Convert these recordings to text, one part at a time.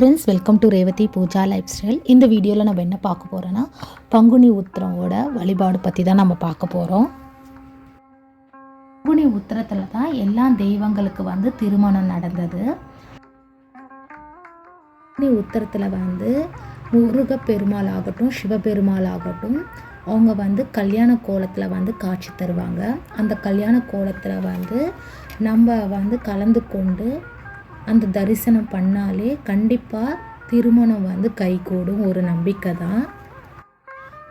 Friends welcome to Revathi Pooja lifestyle இந்த வீடியோவில் நம்ம என்ன பார்க்க போகிறோன்னா பங்குனி உத்திரவோட வழிபாடு பற்றி தான் நம்ம பார்க்க போகிறோம் பங்குனி உத்திரத்தில் தான் எல்லா தெய்வங்களுக்கு வந்து திருமணம் நடந்தது. பங்குனி உத்திரத்தில் வந்து முருக பெருமாள் ஆகட்டும் சிவபெருமாள் ஆகட்டும் அவங்க வந்து கல்யாண கோலத்தில் வந்து காட்சி தருவாங்க. அந்த கல்யாண கோலத்தில் வந்து நம்ம வந்து கலந்து கொண்டு அந்த தரிசனம் பண்ணாலே கண்டிப்பாக திருமணம் வந்து கைகூடும் ஒரு நம்பிக்கை தான்.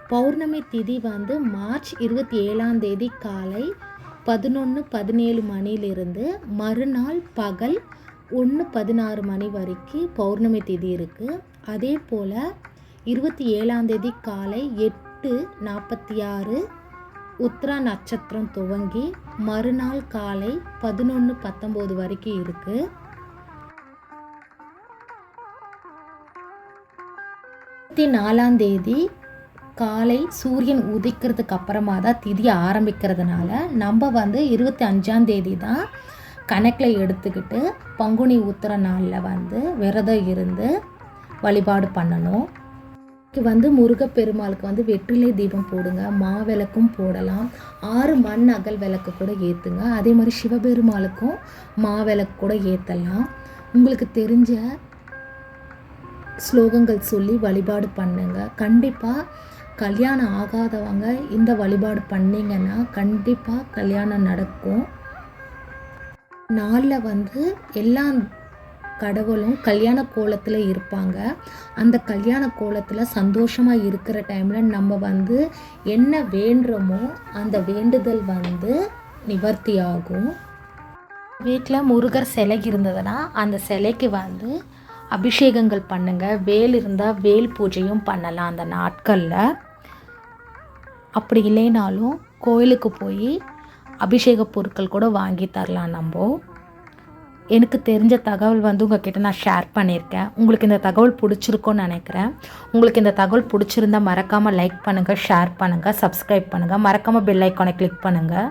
பௌர்ணமி திதி வந்து மார்ச் இருபத்தி ஏழாம் தேதி காலை பதினொன்று பதினேழு மணிலிருந்து மறுநாள் பகல் ஒன்று பதினாறு மணி வரைக்கும் பௌர்ணமி திதி இருக்குது அதே போல் இருபத்தி ஏழாம் தேதி காலை எட்டு நாற்பத்தி ஆறு உத்ரா நட்சத்திரம் துவங்கி மறுநாள் காலை பதினொன்று பத்தொம்போது வரைக்கும் இருக்குது இருபத்தி நாலாம் தேதி காலை சூரியன் உதிக்கிறதுக்கு அப்புறமா தான் திதி ஆரம்பிக்கிறதுனால நம்ம வந்து இருபத்தி அஞ்சாம் தேதி தான் கணக்கில் எடுத்துக்கிட்டு பங்குனி உத்திர நாளில் வந்து விரதம் இருந்து வழிபாடு பண்ணணும். இதுக்கு வந்து முருகப்பெருமாளுக்கு வந்து வெற்றிலை தீபம் போடுங்க மாவிளக்கும் போடலாம் ஆறு மண் அகல் விளக்கு கூட ஏற்றுங்க அதே மாதிரி சிவபெருமாளுக்கும் மாவிளக்கு கூட ஏற்றலாம் உங்களுக்கு தெரிஞ்ச ஸ்லோகங்கள் சொல்லி வழிபாடு பண்ணுங்க. கண்டிப்பாக கல்யாணம் ஆகாதவங்க இந்த வழிபாடு பண்ணீங்கன்னா கண்டிப்பாக கல்யாணம் நடக்கும். நாளில் வந்து எல்லா கடவுளும் கல்யாண கோலத்தில் இருப்பாங்க. அந்த கல்யாண கோலத்தில் சந்தோஷமாக இருக்கிற டைமில் நம்ம வந்து என்ன வேண்டுறோமோ அந்த வேண்டுதல் வந்து நிவர்த்தி ஆகும் வீட்டில் முருகர் சிலை இருந்ததுன்னா அந்த சிலைக்கு வந்து அபிஷேகங்கள் பண்ணுங்கள் வேல் இருந்தால் வேல் பூஜையும் பண்ணலாம் அந்த நாட்களில். அப்படி இல்லைனாலும் கோயிலுக்கு போய் அபிஷேக பொருட்கள் கூட வாங்கி தரலாம் நம்ம. எனக்கு தெரிஞ்ச தகவல் வந்து உங்ககிட்ட நான் ஷேர் பண்ணியிருக்கேன். உங்களுக்கு இந்த தகவல் பிடிச்சிருக்கோன்னு நினைக்கிறேன். உங்களுக்கு இந்த தகவல் பிடிச்சிருந்தா மறக்காமல் லைக் பண்ணுங்கள் ஷேர் பண்ணுங்கள் சப்ஸ்கிரைப் பண்ணுங்கள் மறக்காமல் பெல் ஐக்கானை கிளிக் பண்ணுங்கள்